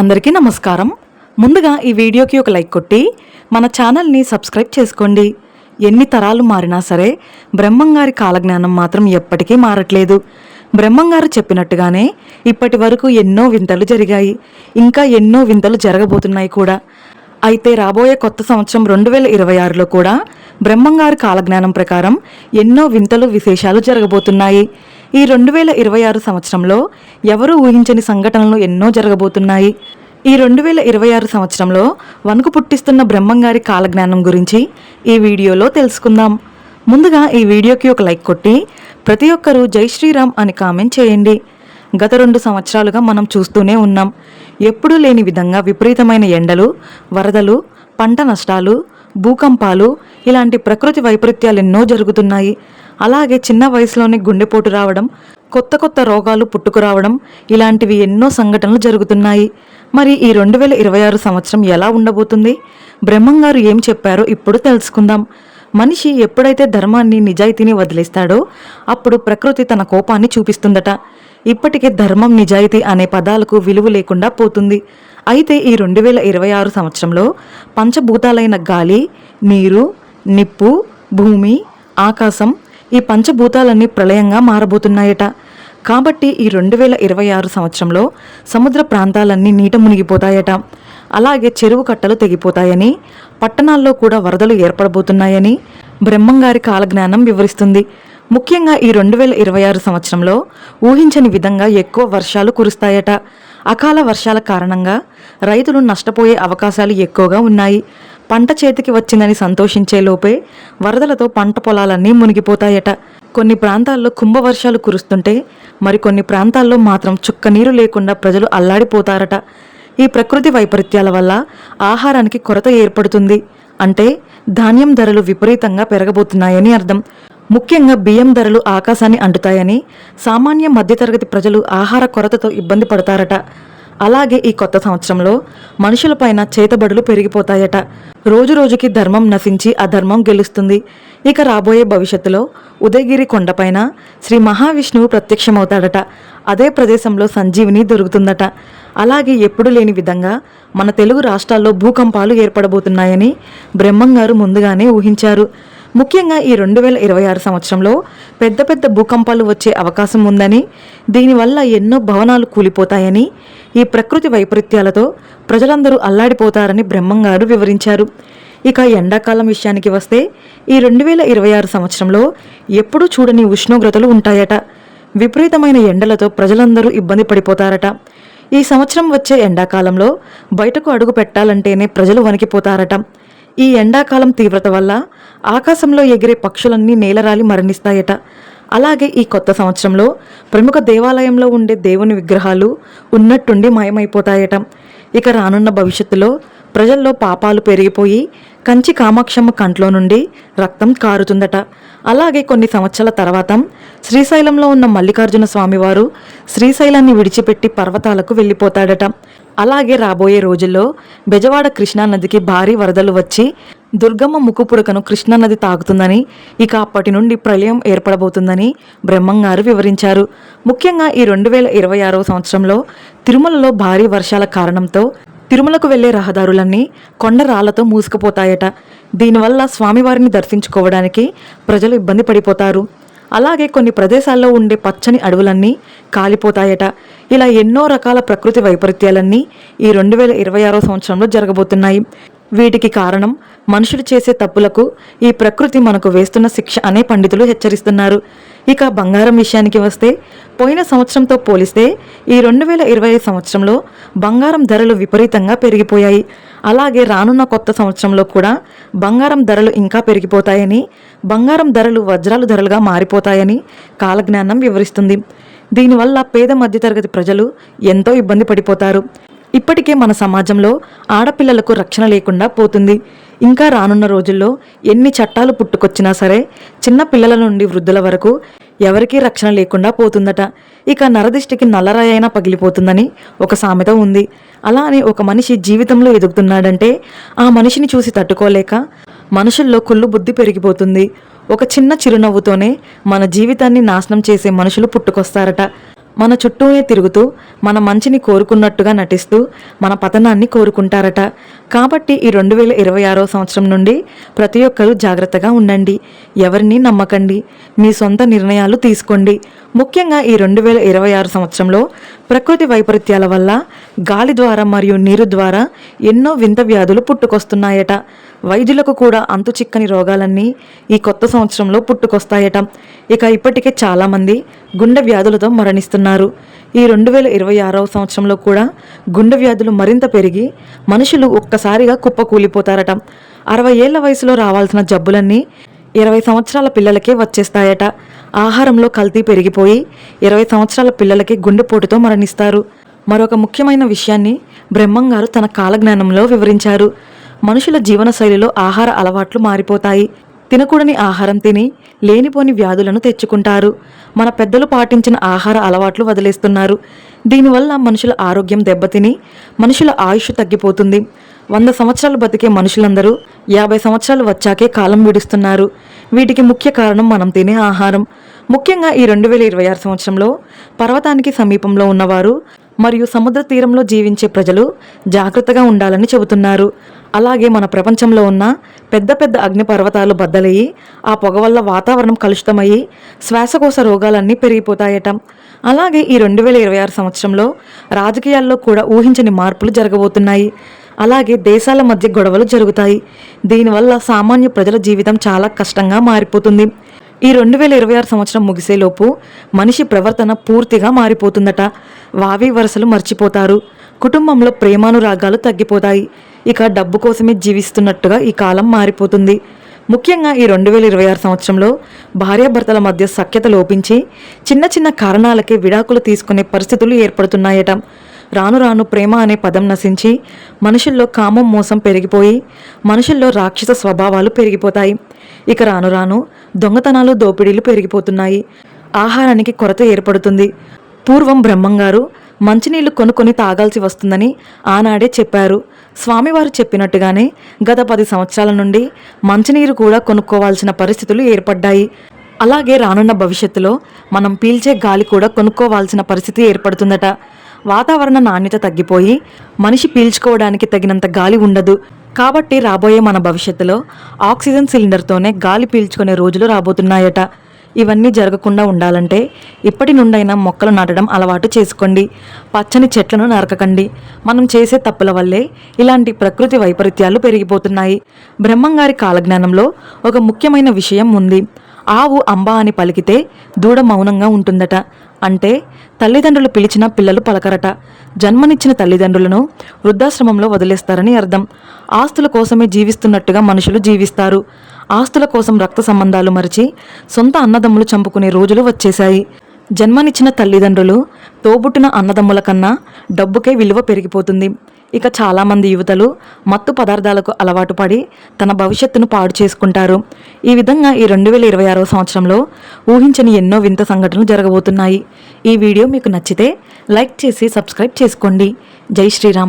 అందరికీ నమస్కారం. ముందుగా ఈ వీడియోకి ఒక లైక్ కొట్టి మన ఛానల్ని సబ్స్క్రైబ్ చేసుకోండి. ఎన్ని తరాలు మారినా సరే బ్రహ్మంగారి కాలజ్ఞానం మాత్రం ఎప్పటికీ మారట్లేదు. బ్రహ్మంగారు చెప్పినట్టుగానే ఇప్పటి వరకు ఎన్నో వింతలు జరిగాయి. ఇంకా ఎన్నో వింతలు జరగబోతున్నాయి కూడా. అయితే రాబోయే కొత్త సంవత్సరం రెండు వేల ఇరవై ఆరులో కూడా బ్రహ్మంగారి కాలజ్ఞానం ప్రకారం ఎన్నో వింతలు విశేషాలు జరగబోతున్నాయి. ఈ రెండు వేల ఇరవై ఆరు సంవత్సరంలో ఎవరూ ఊహించని సంఘటనలు ఎన్నో జరగబోతున్నాయి? ఈ రెండు వేల ఇరవై ఆరు సంవత్సరంలో వణుకు పుట్టిస్తున్న బ్రహ్మంగారి కాలజ్ఞానం గురించి ఈ వీడియోలో తెలుసుకుందాం. ముందుగా ఈ వీడియోకి ఒక లైక్ కొట్టి ప్రతి ఒక్కరూ జై శ్రీరామ్ అని కామెంట్ చేయండి. గత రెండు సంవత్సరాలుగా మనం చూస్తూనే ఉన్నాం. ఎప్పుడూ లేని విధంగా విపరీతమైన ఎండలు వరదలు పంట నష్టాలు భూకంపాలు ఇలాంటి ప్రకృతి వైపరీత్యాలు ఎన్నో జరుగుతున్నాయి. అలాగే చిన్న వయసులోనే గుండెపోటు రావడం కొత్త కొత్త రోగాలు పుట్టుకురావడం ఇలాంటివి ఎన్నో సంఘటనలు జరుగుతున్నాయి. మరి ఈ రెండు వేల ఇరవై ఆరు సంవత్సరం ఎలా ఉండబోతుంది? బ్రహ్మంగారు ఏం చెప్పారో ఇప్పుడు తెలుసుకుందాం. మనిషి ఎప్పుడైతే ధర్మాన్ని నిజాయితీని వదిలేస్తాడో అప్పుడు ప్రకృతి తన కోపాన్ని చూపిస్తుందట. ఇప్పటికే ధర్మం నిజాయితీ అనే పదాలకు విలువ లేకుండా పోతుంది. అయితే ఈ రెండు వేల ఇరవై ఆరు సంవత్సరంలో పంచభూతాలైన గాలి నీరు నిప్పు భూమి ఆకాశం ఈ పంచభూతాలన్నీ ప్రళయంగా మారబోతున్నాయట. కాబట్టి ఈ రెండు వేల ఇరవై ఆరు సంవత్సరంలో సముద్ర ప్రాంతాలన్నీ నీట మునిగిపోతాయట. అలాగే చెరువు కట్టలు తెగిపోతాయని పట్టణాల్లో కూడా వరదలు ఏర్పడబోతున్నాయని బ్రహ్మంగారి కాలజ్ఞానం వివరిస్తుంది. ముఖ్యంగా ఈ రెండు వేల ఇరవై ఆరు సంవత్సరంలో ఊహించని విధంగా ఎక్కువ వర్షాలు కురుస్తాయట. అకాల వర్షాల కారణంగా రైతులు నష్టపోయే అవకాశాలు ఎక్కువగా ఉన్నాయి. పంట చేతికి వచ్చిందని సంతోషించే లోపే వరదలతో పంట పొలాలన్నీ మునిగిపోతాయట. కొన్ని ప్రాంతాల్లో కుంభవర్షాలు కురుస్తుంటే మరికొన్ని ప్రాంతాల్లో మాత్రం చుక్క నీరు లేకుండా ప్రజలు అల్లాడిపోతారట. ఈ ప్రకృతి వైపరీత్యాల వల్ల ఆహారానికి కొరత ఏర్పడుతుంది. అంటే ధాన్యం ధరలు విపరీతంగా పెరగబోతున్నాయని అర్థం. ముఖ్యంగా బియ్యం ధరలు ఆకాశాన్ని అంటుతాయని సామాన్య మధ్యతరగతి ప్రజలు ఆహార కొరతతో ఇబ్బంది పడతారట. అలాగే ఈ కొత్త సంవత్సరంలో మనుషులపైన చేతబడులు పెరిగిపోతాయట. రోజు రోజుకి ధర్మం నశించి అధర్మం గెలుస్తుంది. ఇక రాబోయే భవిష్యత్తులో ఉదయగిరి కొండపైన శ్రీ మహావిష్ణువు ప్రత్యక్షమవుతాడట. అదే ప్రదేశంలో సంజీవిని దొరుకుతుందట. అలాగే ఎప్పుడు లేని విధంగా మన తెలుగు రాష్ట్రాల్లో భూకంపాలు ఏర్పడబోతున్నాయని బ్రహ్మంగారు ముందుగానే ఊహించారు. ముఖ్యంగా ఈ రెండు వేల ఇరవై ఆరు సంవత్సరంలో పెద్ద పెద్ద భూకంపాలు వచ్చే అవకాశం ఉందని దీనివల్ల ఎన్నో భవనాలు కూలిపోతాయని ఈ ప్రకృతి వైపరీత్యాలతో ప్రజలందరూ అల్లాడిపోతారని బ్రహ్మంగారు వివరించారు. ఇక ఎండాకాలం విషయానికి వస్తే ఈ రెండు వేల ఇరవై ఆరు సంవత్సరంలో ఎప్పుడూ చూడని ఉష్ణోగ్రతలు ఉంటాయట. విపరీతమైన ఎండలతో ప్రజలందరూ ఇబ్బంది పడిపోతారట. ఈ సంవత్సరం వచ్చే ఎండాకాలంలో బయటకు అడుగు పెట్టాలంటేనే ప్రజలు వణికిపోతారట. ఈ ఎండాకాలం తీవ్రత వల్ల ఆకాశంలో ఎగిరే పక్షులన్నీ నేలరాలి మరణిస్తాయట. అలాగే ఈ కొత్త సంవత్సరంలో ప్రముఖ దేవాలయంలో ఉండే దేవుని విగ్రహాలు ఉన్నట్టుండి మాయమైపోతాయట. ఇక రానున్న భవిష్యత్తులో ప్రజల్లో పాపాలు పెరిగిపోయి కంచి కామాక్షమ్మ కంట్లో నుండి రక్తం కారుతుందట. అలాగే కొన్ని సంవత్సరాల తర్వాత శ్రీశైలంలో ఉన్న మల్లికార్జున స్వామివారు శ్రీశైలాన్ని విడిచిపెట్టి పర్వతాలకు వెళ్ళిపోతాడట. అలాగే రాబోయే రోజుల్లో బెజవాడ కృష్ణానదికి భారీ వరదలు వచ్చి దుర్గమ్మ ముక్కుపుడకను కృష్ణానది తాగుతుందని ఇక అప్పటి నుండి ప్రళయం ఏర్పడబోతుందని బ్రహ్మంగారు వివరించారు. ముఖ్యంగా ఈ రెండు వేల ఇరవై ఆరవ సంవత్సరంలో తిరుమలలో భారీ వర్షాల కారణంతో తిరుమలకు వెళ్ళే రహదారులన్నీ కొండ రాళ్ళతో మూసుకుపోతాయట. దీనివల్ల స్వామివారిని దర్శించుకోవడానికి ప్రజలు ఇబ్బంది పడిపోతారు. అలాగే కొన్ని ప్రదేశాల్లో ఉండే పచ్చని అడవులన్నీ కాలిపోతాయట. ఇలా ఎన్నో రకాల ప్రకృతి వైపరీత్యాలన్నీ ఈ రెండు వేల ఇరవై ఆరో సంవత్సరంలో జరగబోతున్నాయి. వీటికి కారణం మనుషులు చేసే తప్పులకు ఈ ప్రకృతి మనకు వేస్తున్న శిక్ష అనే పండితులు హెచ్చరిస్తున్నారు. ఇక బంగారం విషయానికి వస్తే పోయిన సంవత్సరంతో పోలిస్తే ఈ రెండు వేల ఇరవై ఐదు సంవత్సరంలో బంగారం ధరలు విపరీతంగా పెరిగిపోయాయి. అలాగే రానున్న కొత్త సంవత్సరంలో కూడా బంగారం ధరలు ఇంకా పెరిగిపోతాయని బంగారం ధరలు వజ్రాలు ధరలుగా మారిపోతాయని కాలజ్ఞానం వివరిస్తుంది. దీనివల్ల పేద మధ్యతరగతి ప్రజలు ఎంతో ఇబ్బంది పడిపోతారు. ఇప్పటికే మన సమాజంలో ఆడపిల్లలకు రక్షణ లేకుండా పోతుంది. ఇంకా రానున్న రోజుల్లో ఎన్ని చట్టాలు పుట్టుకొచ్చినా సరే చిన్న పిల్లల నుండి వృద్ధుల వరకు ఎవరికీ రక్షణ లేకుండా పోతుందట. ఇక నరదిష్టికి నల్లరాయైనా పగిలిపోతుందని ఒక సామెత ఉంది. అలా అని ఒక మనిషి జీవితంలో ఎదుగుతున్నాడంటే ఆ మనిషిని చూసి తట్టుకోలేక మనుషుల్లో కుళ్ళు బుద్ధి పెరిగిపోతుంది. ఒక చిన్న చిరునవ్వుతోనే మన జీవితాన్ని నాశనం చేసే మనుషులు పుట్టుకొస్తారట. మన చుట్టూనే తిరుగుతూ మన మంచిని కోరుకున్నట్టుగా నటిస్తూ మన పతనాన్ని కోరుకుంటారట. కాబట్టి ఈ రెండు వేల ఇరవై ఆరో సంవత్సరం నుండి ప్రతి ఒక్కరూ జాగ్రత్తగా ఉండండి. ఎవరిని నమ్మకండి. మీ సొంత నిర్ణయాలు తీసుకోండి. ముఖ్యంగా ఈ రెండు వేల ఇరవై ఆరు సంవత్సరంలో ప్రకృతి వైపరీత్యాల వల్ల గాలి ద్వారా మరియు నీరు ద్వారా ఎన్నో వింత వ్యాధులు పుట్టుకొస్తున్నాయట. వైద్యులకు కూడా అంతు చిక్కని రోగాలన్నీ ఈ కొత్త సంవత్సరంలో పుట్టుకొస్తాయట. ఇక ఇప్పటికే చాలామంది గుండె వ్యాధులతో మరణిస్తున్నారు. ఈ రెండు వేల ఇరవై ఆరవ సంవత్సరంలో కూడా గుండె వ్యాధులు మరింత పెరిగి మనుషులు ఒక్కసారిగా కుప్పకూలిపోతారట. అరవై ఏళ్ళ వయసులో రావాల్సిన జబ్బులన్నీ ఇరవై సంవత్సరాల పిల్లలకే వచ్చేస్తాయట. ఆహారంలో కల్తీ పెరిగిపోయి ఇరవై సంవత్సరాల పిల్లలకి గుండెపోటుతో మరణిస్తారు. మరొక ముఖ్యమైన విషయాన్ని బ్రహ్మంగారు తన కాలజ్ఞానంలో వివరించారు. మనుషుల జీవనశైలిలో ఆహార అలవాట్లు మారిపోతాయి. తినకూడని ఆహారం తిని లేనిపోని వ్యాధులను తెచ్చుకుంటారు. మన పెద్దలు పాటించిన ఆహార అలవాట్లు వదిలేస్తున్నారు. దీనివల్ల మనుషుల ఆరోగ్యం దెబ్బతిని మనుషుల ఆయుష్ తగ్గిపోతుంది. వంద సంవత్సరాలు బతికే మనుషులందరూ యాభై సంవత్సరాలు వచ్చాకే కాలం విడుస్తున్నారు. వీటికి ముఖ్య కారణం మనం తినే ఆహారం. ముఖ్యంగా ఈ రెండు వేల ఇరవై ఆరు సంవత్సరంలో పర్వతానికి సమీపంలో ఉన్నవారు మరియు సముద్ర తీరంలో జీవించే ప్రజలు జాగ్రత్తగా ఉండాలని చెబుతున్నారు. అలాగే మన ప్రపంచంలో ఉన్న పెద్ద పెద్ద అగ్నిపర్వతాలు బద్దలయ్యి ఆ పొగ వల్ల వాతావరణం కలుషితమయ్యి శ్వాసకోశ రోగాలన్నీ పెరిగిపోతాయట. అలాగే ఈ రెండు వేల ఇరవై ఆరు సంవత్సరంలో రాజకీయాల్లో కూడా ఊహించని మార్పులు జరగబోతున్నాయి. అలాగే దేశాల మధ్య గొడవలు జరుగుతాయి. దీనివల్ల సామాన్య ప్రజల జీవితం చాలా కష్టంగా మారిపోతుంది. ఈ రెండు వేల ఇరవై ఆరు సంవత్సరం ముగిసేలోపు మనిషి ప్రవర్తన పూర్తిగా మారిపోతుందట. వావి వరసలు మర్చిపోతారు. కుటుంబంలో ప్రేమానురాగాలు తగ్గిపోతాయి. ఇక డబ్బు కోసమే జీవిస్తున్నట్టుగా ఈ కాలం మారిపోతుంది. ముఖ్యంగా ఈ రెండు వేల ఇరవై ఆరు సంవత్సరంలో భార్యాభర్తల మధ్య సఖ్యత లోపించి చిన్న చిన్న కారణాలకే విడాకులు తీసుకునే పరిస్థితులు ఏర్పడుతున్నాయట. రాను రాను ప్రేమ అనే పదం నశించి మనుషుల్లో కామం మోసం పెరిగిపోయి మనుషుల్లో రాక్షస స్వభావాలు పెరిగిపోతాయి. ఇక రాను రాను దొంగతనాలు దోపిడీలు పెరిగిపోతున్నాయి. ఆహారానికి కొరత ఏర్పడుతుంది. పూర్వం బ్రహ్మంగారు మంచినీళ్ళు కొనుక్కొని తాగాల్సి వస్తుందని ఆనాడే చెప్పారు. స్వామివారు చెప్పినట్టుగానే గత పది సంవత్సరాల నుండి మంచినీరు కూడా కొనుక్కోవాల్సిన పరిస్థితులు ఏర్పడ్డాయి. అలాగే రానున్న భవిష్యత్తులో మనం పీల్చే గాలి కూడా కొనుక్కోవాల్సిన పరిస్థితి ఏర్పడుతుందట. వాతావరణ నాణ్యత తగ్గిపోయి మనిషి పీల్చుకోవడానికి తగినంత గాలి ఉండదు. కాబట్టి రాబోయే మన భవిష్యత్తులో ఆక్సిజన్ సిలిండర్తోనే గాలి పీల్చుకునే రోజులు రాబోతున్నాయట. ఇవన్నీ జరగకుండా ఉండాలంటే ఇప్పటి నుండైనా మొక్కలు నాటడం అలవాటు చేసుకోండి. పచ్చని చెట్లను నరకకండి. మనం చేసే తప్పుల వల్లే ఇలాంటి ప్రకృతి వైపరీత్యాలు పెరిగిపోతున్నాయి. బ్రహ్మంగారి కాలజ్ఞానంలో ఒక ముఖ్యమైన విషయం ఉంది. ఆవు అంబా అని పలికితే దూడ మౌనంగా ఉంటుందట. అంటే తల్లిదండ్రులు పిలిచిన పిల్లలు పలకరట. జన్మనిచ్చిన తల్లిదండ్రులను వృద్ధాశ్రమంలో వదిలేస్తారని అర్థం. ఆస్తుల కోసమే జీవిస్తున్నట్టుగా మనుషులు జీవిస్తారు. ఆస్తుల కోసం రక్త సంబంధాలు మరిచి సొంత అన్నదమ్ములు చంపుకునే రోజులు వచ్చేశాయి. జన్మనిచ్చిన తల్లిదండ్రులు తోబుట్టిన అన్నదమ్ముల కన్నా డబ్బుకే విలువ పెరిగిపోతుంది. ఇక చాలామంది యువతలు మత్తు పదార్థాలకు అలవాటు పడి తన భవిష్యత్తును పాడు చేసుకుంటారు. ఈ విధంగా ఈ రెండు వేల ఇరవై ఆరవ సంవత్సరంలో ఊహించని ఎన్నో వింత సంఘటనలు జరగబోతున్నాయి. ఈ వీడియో మీకు నచ్చితే లైక్ చేసి సబ్స్క్రైబ్ చేసుకోండి. జై శ్రీరామ్.